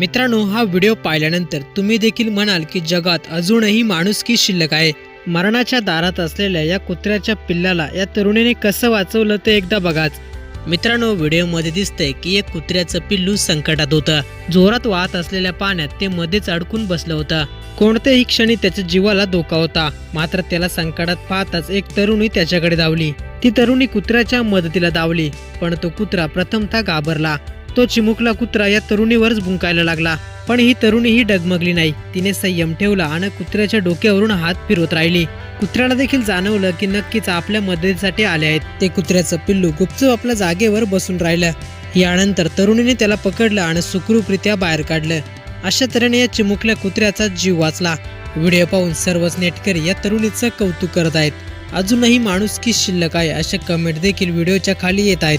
मित्रांनो हा व्हिडिओ पाहिल्यानंतर तुम्ही देखील म्हणाल की जगात अजूनही माणुसकी शिल्लक आहे. मरणाच्या दारात असलेल्या या कुत्र्याच्या पिल्लाला या तरुणीने कसं वाचवलं ते एकदा बघाच. मित्रांनो व्हिडिओमध्ये दिसतंय की एक कुत्र्याचं पिल्लू संकटात होतं. जोरात वाहत असलेल्या पाण्यात ते मध्येच अडकून बसलं होतं. कोणत्याही क्षणी त्याच्या जीवाला धोका होता. मात्र त्याला संकटात पाहताच एक तरुणी त्याच्याकडे धावली. ती तरुणी कुत्र्याच्या मदतीला धावली पण तो कुत्रा प्रथमतः घाबरला. तो चिमुकला कुत्रा या तरुणीवरच भुंकायला लागला. पण ही तरुणी ही डगमगली नाही. तिने संयम ठेवला आणि कुत्र्याच्या डोक्यावरून हात फिरवत राहिली. कुत्र्याला देखील जाणवलं की नक्कीच आपल्या मदतीसाठी आले आहेत. ते कुत्र्याचं पिल्लू गुपचूप आपल्या जागेवर बसून राहिलं. यानंतर तरुणीने त्याला पकडलं आणि सुखरूपरित्या बाहेर काढलं. अशा तऱ्हेने या चिमुकल्या कुत्र्याचा जीव वाचला. व्हिडिओ पाहून सर्वच नेटकरी या तरुणीचं कौतुक करत आहेत. अजूनही माणूस की शिल्लक आहे अशा कमेंट देखील व्हिडिओच्या खाली येत आहेत.